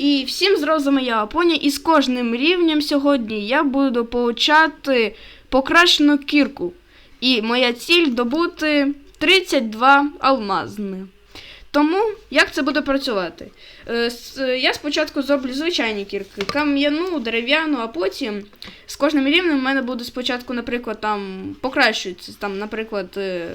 І всім зрозуміло, я Апоня, і з кожним рівнем сьогодні я буду получати покращену кірку. І моя ціль добути 32 алмазни. Тому як це буде працювати? Е, Я спочатку зроблю звичайні кірки, кам'яну, дерев'яну, а потім з кожним рівнем в мене буде спочатку, наприклад, там покращується, там, наприклад, е,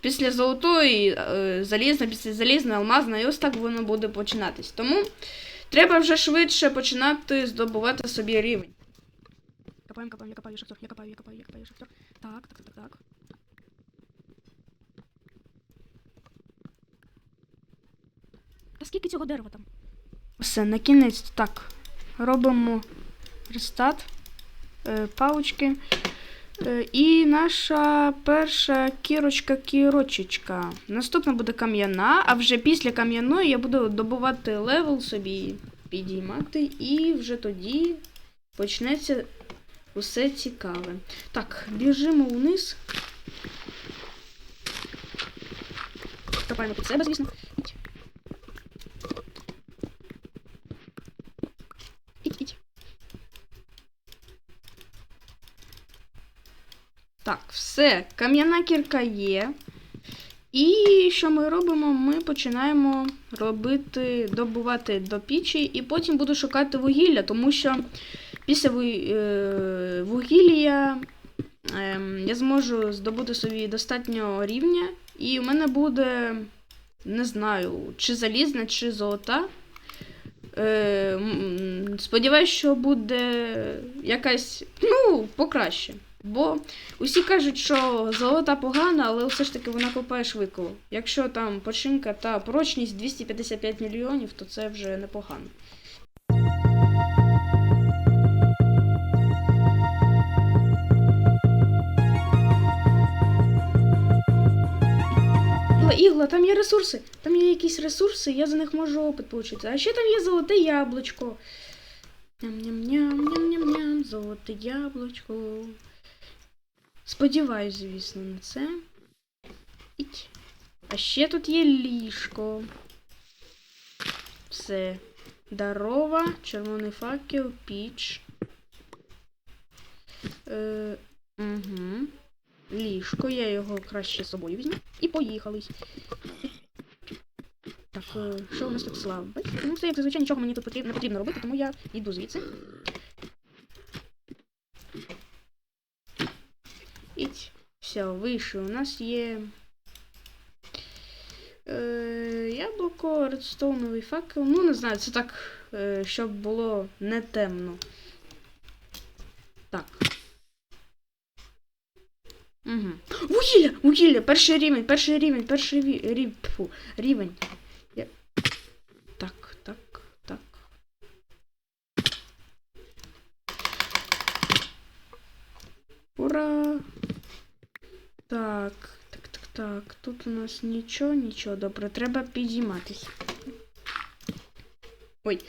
після золотої, е, залізна, після залізної, алмазна, і ось так воно буде починатись. Тому треба вже швидше починати здобувати собі рівень. Копаємо, копаємо, я копаю шахтер, я копаю, я копаю, я копаю шахтер. Так, так, так, так. Та скільки цього дерева там? Все, на кінець так. Робимо рестарт, е, палички. Е, і наша перша кірочка кірочечка. Наступна буде кам'яна, а вже після кам'яної я буду добувати левел собі, підіймати, і вже тоді почнеться усе цікаве. Так, біжимо вниз. Копаємо під себе, звісно. Іть. Іть, іть. Так, все, кам'яна кірка є. І що ми робимо? Ми починаємо робити, добувати до пічі, і потім буду шукати вугілля, тому що після е, вугілля ем, я зможу здобути собі достатньо рівня, і у мене буде, не знаю, чи залізна, чи золота. Е, сподіваюсь, що буде якась, ну, покраще. Бо усі кажуть, що золота погана, але все ж таки вона копає швидко. Якщо там починка та прочність 255 мільйонів, то це вже непогано. Ігла, там є ресурси. Там є якісь ресурси, я за них можу опит отримати. А ще там є золоте яблучко. Ням-ням-ням, ням-ням-ням, золоте яблучко. Сподіваюсь, звісно, на це. Іть. А ще тут є ліжко. Все. Дарова, червоний факел, піч. Е, угу. Ліжко, я його краще з собою візьму. І поїхались. Так, е, що у нас тут слава? Ну, це як зазвичай нічого мені тут потрібно, не потрібно робити, тому я йду звідси. Іть. Все, вийшов. У нас є. Е, яблуко, редстоуновий факел. Ну, не знаю, це так, е, щоб було не темно. Так. Угу. Вугілля! Вугілля! Перший рівень, перший рівень, перший рівень, фу, рівень. Я... Так, так, так. Ура! Так, так, так, так. Тут у нас нічого, нічого. Добре, треба підійматись. Ой.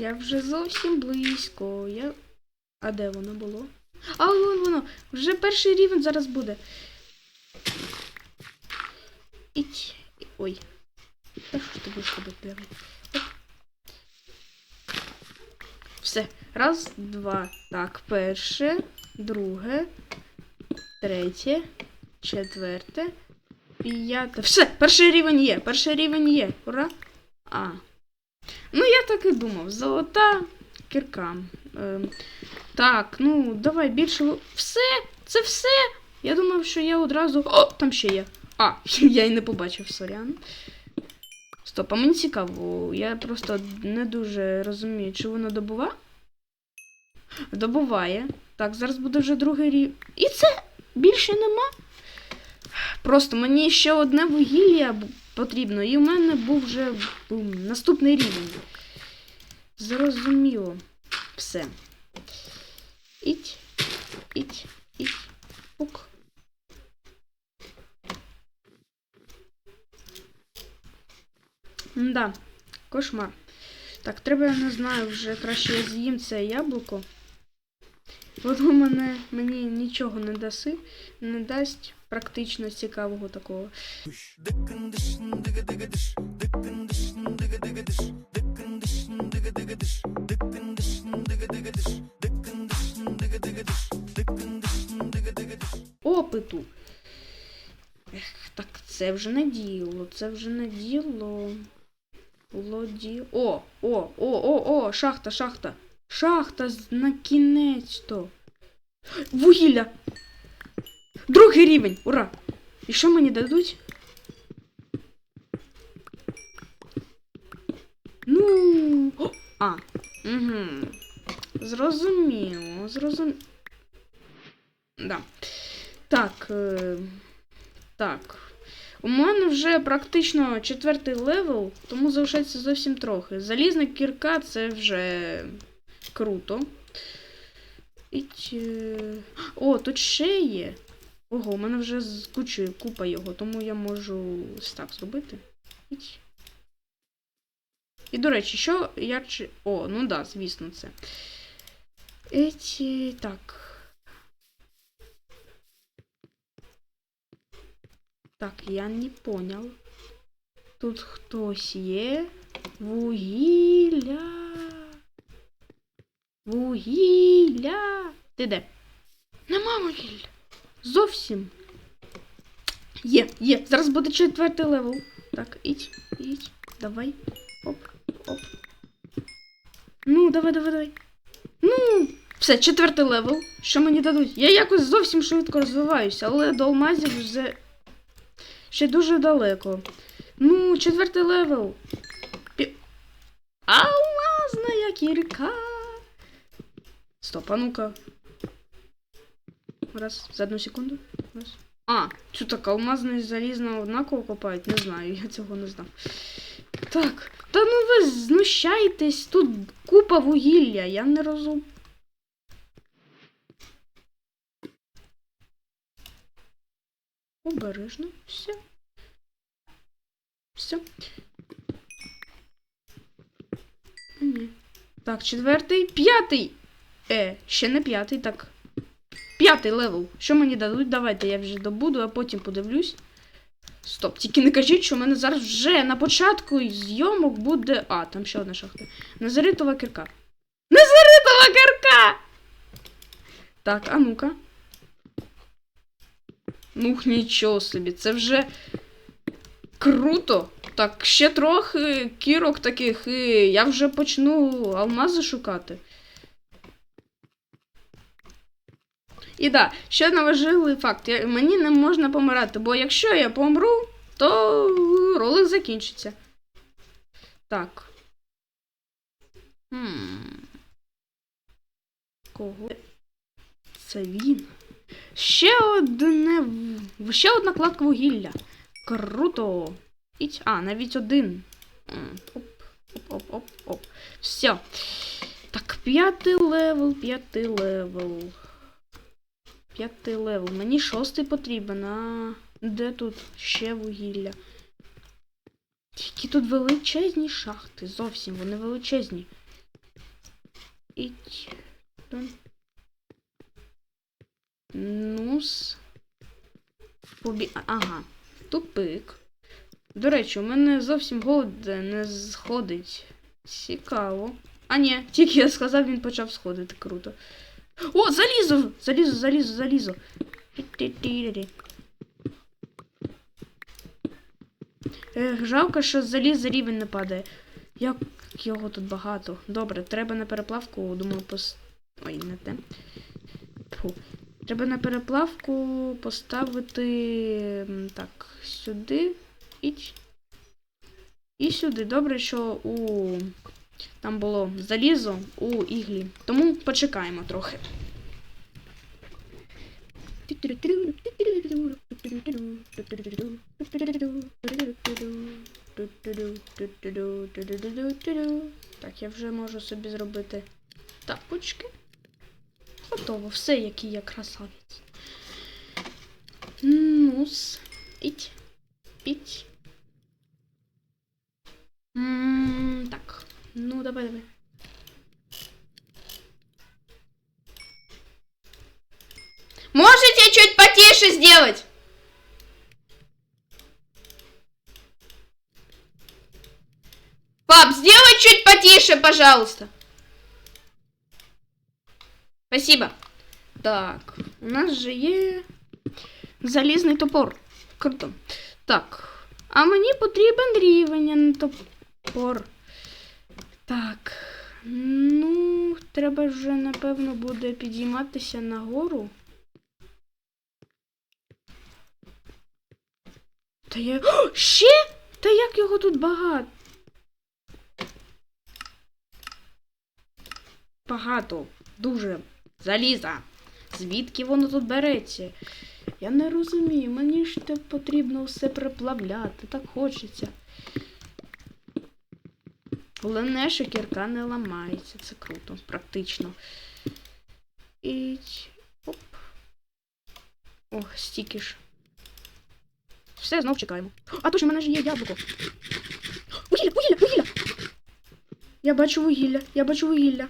Я вже зовсім близько. Я... А де воно було? А вон воно! Вже перший рівень зараз буде. Іть. Ой. Та що ти будеш робити? Все. Раз, два. Так, перше, друге, третє, четверте, п'яте. Все, перший рівень є. Перший рівень є. Ура! А. Так і думав. Золота кірка. Ем, так, ну, давай більше. Все! Це все! Я думав, що я одразу. О, там ще є. А, я й не побачив, сорян. Стоп, а мені цікаво, я просто не дуже розумію, чи воно добува? Добуває. Так, зараз буде вже другий рівень. І це більше нема. Просто мені ще одне вугілля потрібно, і в мене був вже наступний рівень. Зрозуміло все. Іть, іть, іть, пук. Да, кошмар. Так, треба, я не знаю, вже краще я з'їм це яблуко. Воно мене мені нічого не даси, не дасть практично цікавого такого. Опиту. Ех, так це вже не діло, це вже не діло. Було. О, о, о, о, о, шахта, шахта. Шахта на кінець то. Вугілля. Другий рівень. Ура! І що мені дадуть? Ну. О, а. Угу. Зрозуміло, зрозуміло. Да. Так. Е... Так. У мене вже практично четвертий левел, тому залишається зовсім трохи. Залізна кірка це вже круто. Е, О, тут ще є. Ого, у мене вже з кучою купа його, тому я можу ось так зробити. І, до речі, що я. О, ну да, звісно, це. Еті, так. Так, я не понял. Тут хтось є. Вугілля. Вугілля. Ти де? Нема вугілля. Зовсім. Є, є. Зараз буде четвертий левел. Так, ідь, ідь. Давай. Оп, оп. Ну, давай, давай, давай. Ну, все, четвертий левел. Що мені дадуть? Я якось зовсім швидко розвиваюся, але до алмазів вже ще дуже далеко. Ну, четвертий левел. Пі... Алмазна кірка. Стоп, а ну-ка. Раз, за одну секунду. Раз. А, що так, алмазна і залізна однаково копають? Не знаю, я цього не знав. Так, та ну ви знущаєтесь, тут купа вугілля, я не розум. Обережно, все. Все. Ні. Так, четвертий, п'ятий. Е, ще не п'ятий, так. П'ятий левел. Що мені дадуть? Давайте я вже добуду, а потім подивлюсь. Стоп, тільки не кажіть, що в мене зараз вже на початку зйомок буде. А, там ще одна шахта. Незаритова кірка. Незаритова кірка! Так, а ну-ка. Ну, нічого собі, це вже круто. Так, ще трохи кірок таких, і я вже почну алмази шукати. І да, ще один важливий факт. Мені не можна помирати, бо якщо я помру, то ролик закінчиться. Так. Хм. Кого? Це він. Ще одне. Ще одна кладка вугілля. Круто. Іть. А, навіть один. Оп, оп, оп, оп, оп. Все. Так, п'ятий левел, п'ятий левел. П'ятий левел. Мені шостий потрібен. А де тут ще вугілля? Які тут величезні шахти. Зовсім вони величезні. Іть. Нус. Побі... Ага. Тупик. До речі, у мене зовсім голод не сходить. Цікаво. А ні, тільки я сказав, він почав сходити. Круто. О, залізо! Залізо, залізо, залізо. Ех, жалко, що з заліза рівень не падає. Як його тут багато. Добре, треба на переплавку, думаю, пос... Ой, не те. Фу. Треба на переплавку поставити так, сюди і, і сюди. Добре, що у там було залізо у іглі. Тому почекаємо трохи. Так, я вже можу собі зробити. Готово, все, який я красавець. Нус. Іть. Іть. давай, давай. Можете чуть потише сделать? Пап, сделай чуть потише, пожалуйста. Спасибо. Так, у нас же є залізний топор. Круто. Так. А мені потрібен рівень, а не топор. Так. Ну, треба вже, напевно, буде підійматися нагору. Та я. О, ще? Та як його тут багато? Багато. Дуже. Заліза. Звідки воно тут береться? Я не розумію, мені ж те потрібно все переплавляти, так хочеться. Головне, що кірка не ламається, це круто, практично. І. Оп. О, стільки ж. Все, знов чекаємо. А точно, в мене ж є яблуко. Вугілля, вугілля, вугілля! Я бачу вугілля, я бачу вугілля.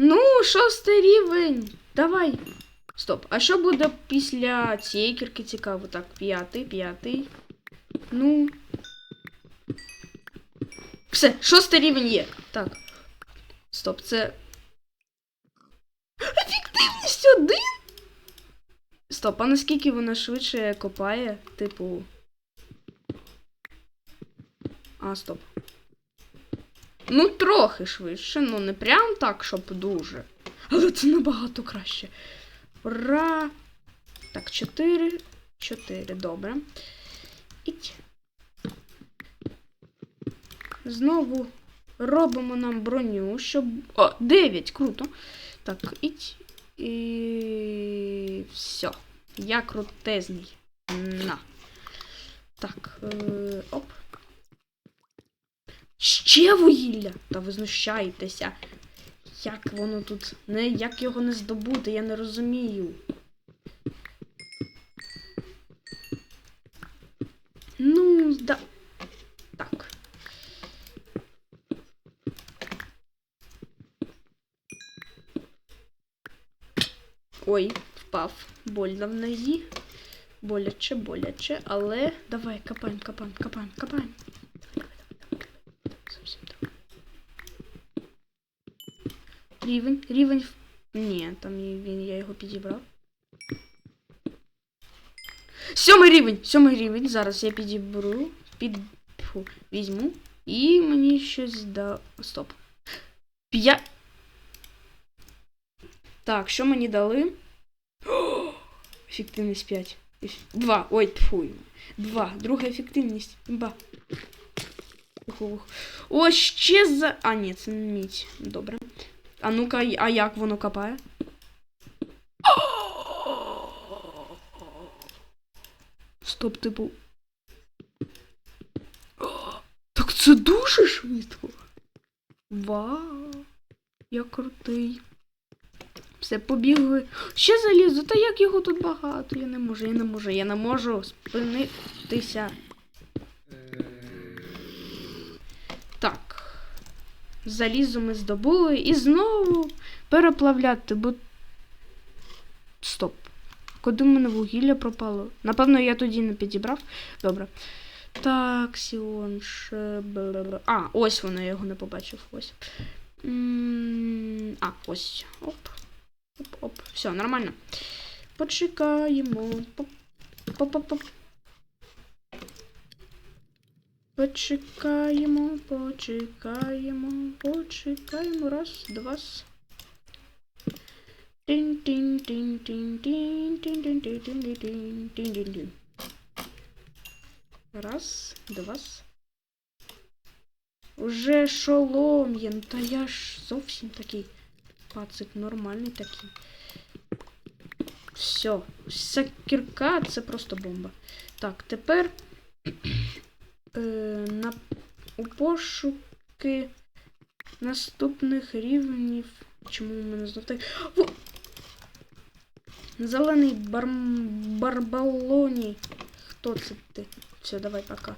Ну, шостий рівень. Давай. Стоп. А що буде після цієї кірки цікаво? Так, п'ятий, п'ятий. Ну. Все, шостий рівень є. Так. Стоп, це. Ефективність один? Стоп, а наскільки вона швидше копає? Типу. А, стоп. Ну, трохи швидше, ну не прям так, щоб дуже. Але це набагато краще. Ура! Так, 4. 4, добре. Іть. Знову робимо нам броню, щоб. О, 9, круто. Так, іть. І. Все. Я крутезний. На. Так. Е... Оп. Ще вугілля! Та ви знущаєтеся. Як воно тут. Не, як його не здобути, я не розумію. Ну, да. Так. Ой, впав. Больно в нозі. Боляче, боляче, але давай, копаємо, копаємо, копаємо, копаємо. Давай, давай, давай, давай. Зовсім давай. Рівень, рівень. в- Ні, там він, я його підібрав. Сьомий рівень, сьомий рівень. Зараз я підіберу, під... Фу, візьму. І мені щось да. Стоп. П'я. Так, що мені дали? Ефективність 5. Два. Ой, тьфу. Два. Друга ефективність. Ба. О, ще за. А, ні, це не мідь. Добре. А ну-ка, а як воно копає? Стоп, типу. Так це дуже швидко. Вау. Я крутий. Все, побігли. Ще залізо, та як його тут багато? Я не можу, я не можу, я не можу спинитися. Так. Залізо ми здобули і знову переплавляти, бо. Стоп. Куди в мене вугілля пропало? Напевно, я тоді не підібрав. Добре. Так, Сіон. ще. А, ось воно, я його не побачив. Ось. А, ось. Оп. Оп-оп. Все, нормально. Почекаємо. Поп-поп-поп. Почекаємо, почекаємо, почекаємо. Раз, два. с. Тин-тин-тин-тин-тин-тин-тин-тин-тин-тин-тин. Раз, два. Уже шолом'єн, та я ж зовсім такий пацик нормальний такий. Все, вся кірка це просто бомба. Так, тепер е, на, у пошуки наступних рівнів. Чому у мене знов так? Во! Зелений бар... барбалоні. Хто це ти? Все, давай пока.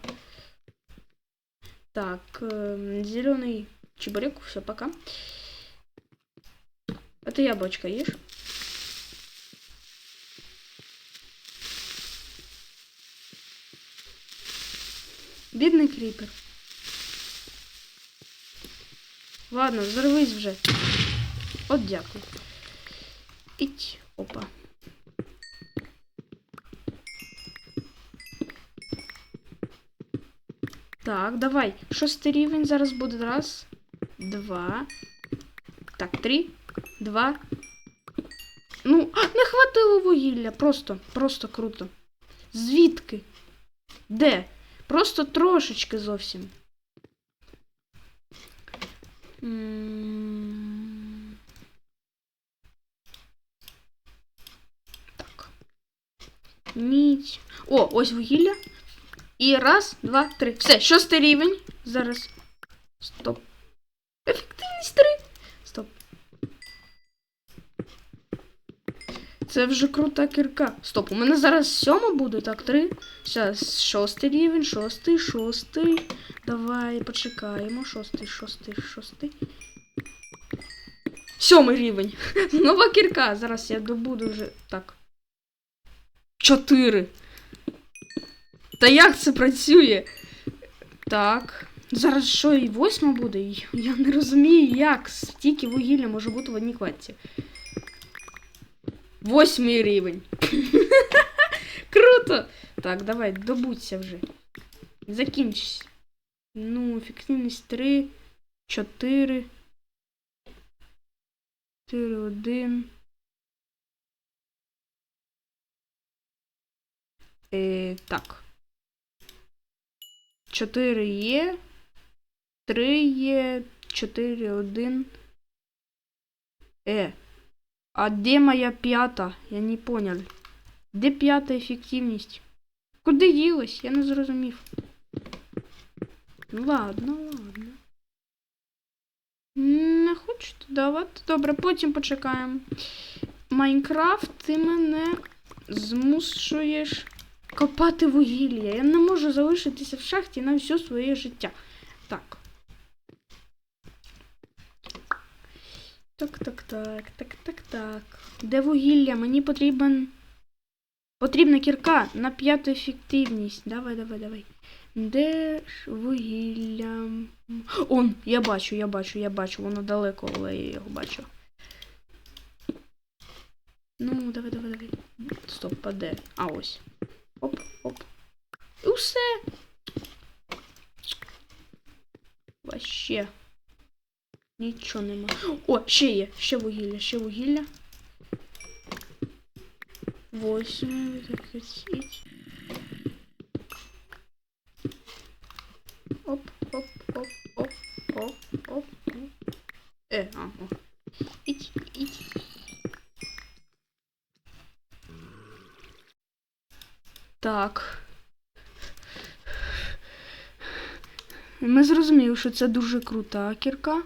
Так, зеленый чебурек, все, пока. Ты яблочко ешь? Бідний кріпер. Ладно, взорвись вже. От дякую. Іть. Опа. Так, давай. Шостий рівень зараз буде. Раз, два. Так, три, два. Ну, а, не хватило вугілля. Просто, просто круто. Звідки? Де? Просто трошечки зовсім. М. Так. Мідь. О, ось вугілля. І раз, два, три. Все, шостий рівень. Зараз. Стоп. Це вже крута кірка. Стоп, у мене зараз сьома буде, так, три. Зараз шостий рівень, шостий, шостий. Давай почекаємо. Шостий, шостий, шостий. Сьомий рівень. Нова кірка. Зараз я добуду вже. Так. Чотири. Та як це працює? Так. Зараз що і восьма буде? Я не розумію, як стільки вугілля може бути в одній кладці. Восьмий рівень. Круто! Так, давай, добудься вже. Закінчись. Ну, ефективність 3, 4. 4, 1. Е, так. 4 є. 3 є. 4, 1. Е. А де моя п'ята? Я не понял. Де п'ята ефективність? Куди ділась? Я не зрозумів. Ладно, ладно. Не хочете давати? Добре, потім почекаємо. Майнкрафт, ти мене змушуєш копати вугілля. Я не можу залишитися в шахті на все своє життя. Так. Так, так, так, так, так, так. Де вугілля? Мені потрібен. Потрібна кірка на п'яту ефективність. Давай, давай, давай. Де ж вугілля? Он, я бачу, я бачу, я бачу. Воно далеко, але я його бачу. Ну, давай, давай, давай. Стоп, а де? А ось. Оп, оп. І все. Вообще. Нічого нема. О, ще є, ще вугілля, ще вугілля. Восемь, закрутить. Оп, оп, оп, оп, оп, оп, оп. Е, а, о. Іть, іть. Так. Ми зрозуміли, що це дуже крута кірка.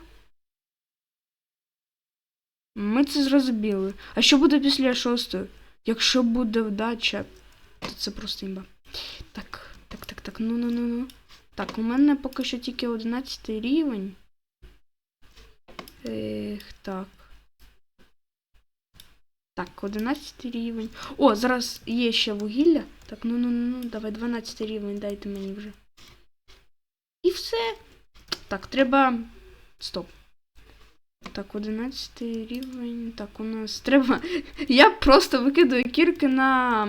Це зрозуміли. А що буде після шостої? Якщо буде вдача, то це просто імба. Так, так, так, так, ну ну ну ну. Так, у мене поки що тільки 11 рівень. Ех, так. Так, 11 рівень. О, зараз є ще вугілля. Так, ну ну ну, ну давай 12 рівень дайте мені вже. І все. Так, треба. Стоп. Так, 11 рівень. Так, у нас треба. Я просто викидаю кірки на.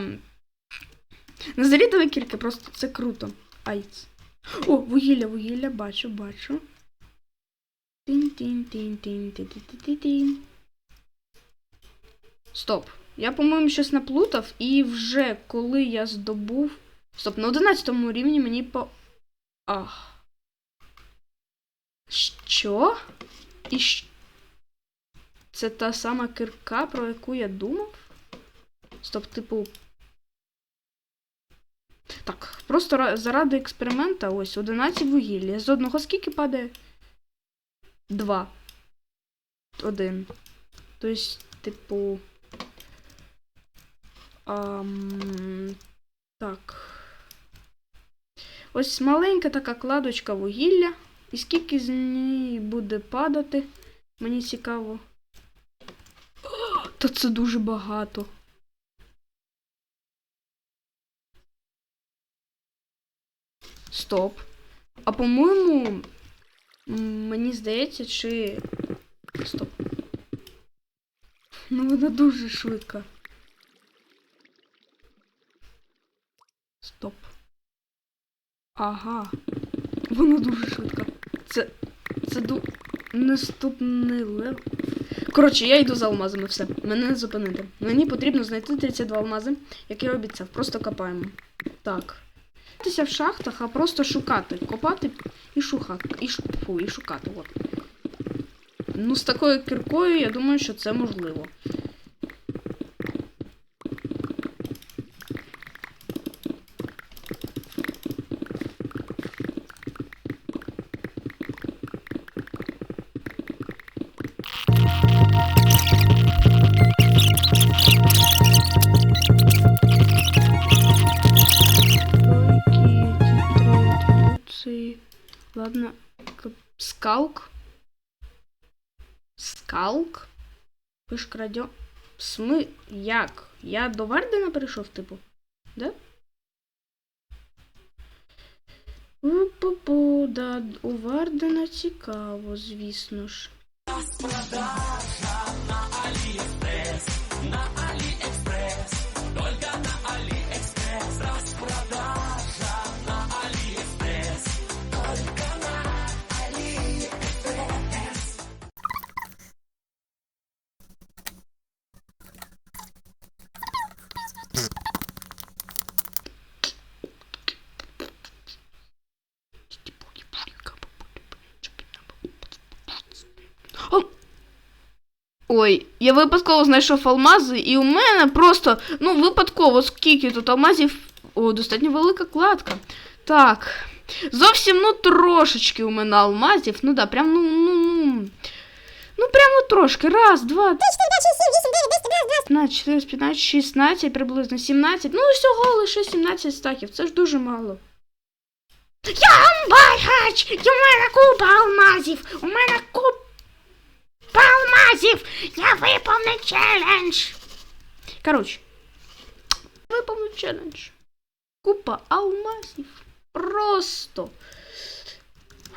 На залітові кірки, просто це круто. Айц. О, вугілля, вугілля, бачу, бачу. Тин-тин-тин-тин-тин-тин-тин-тин. Стоп. Я, по-моєму, щось наплутав, і вже коли я здобув. Стоп, на 11 рівні мені по. Ах. Що? І що? Це та сама кирка, про яку я думав? Стоп, типу. Так, просто заради експеримента ось 11 вугілля. З одного скільки падає? Два. Один. Тобто, типу. Ам... Так. Ось маленька така кладочка вугілля. І скільки з неї буде падати, мені цікаво. Та це дуже багато. Стоп. А по-моєму, мені здається, чи. Стоп. Ну вона дуже швидка. Стоп. Ага. Вона дуже швидка. Це. Це ду. Наступний лев. Коротше, я йду за алмазами, все. Мене не зупинити. Мені потрібно знайти 32 алмази, я обіцяв. Просто копаємо. Так. Тися в шахтах, а просто шукати. Копати і шухати. І, ш... Фу, і шукати. От. Ну, з такою кіркою, я думаю, що це можливо. Ж крадьо. Сми. Як? Я до Вардена прийшов, типу? Да? У-пу-пу, да, у Вардена цікаво, звісно ж. Ой, я випадково знайшов алмази, і у мене просто, ну, випадково, скільки тут алмазів. О, достатньо велика кладка. Так. Зовсім, ну, трошечки у мене алмазів. Ну да, прям, ну, ну, ну. Ну, прям ну трошки. Раз, два, 15, 14, 15, 16, приблизно 17. Ну, всього лише 17 стаків. Це ж дуже мало. Я амбаргач! У мене купа алмазів! У мене купа алмазів! Я виповнив челендж! Коротше. Виповнив челендж. Купа алмазів. Просто.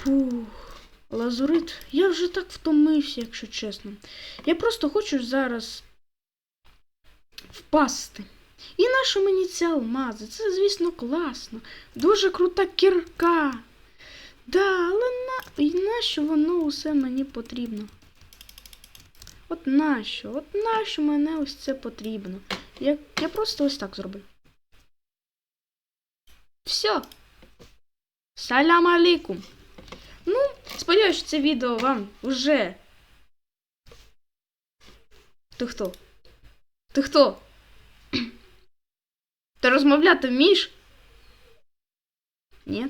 Фух. Лазурит, я вже так втомився, якщо чесно. Я просто хочу зараз впасти. І нащо мені ці алмази? Це, звісно, класно. Дуже крута кірка. Да, але на... і нащо воно усе мені потрібно? От нащо? От нащо мене ось це потрібно? Я, я просто ось так зроблю. Все. Салям алейкум. Ну, сподіваюся, що це відео вам вже. Ти хто? Ти хто? Ти розмовляти вмієш? Ні.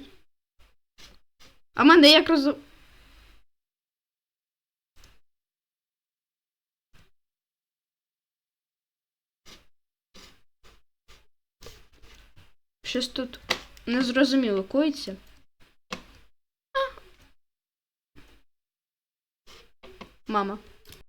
А мене як роз... Щось тут незрозуміло коїться. Мама.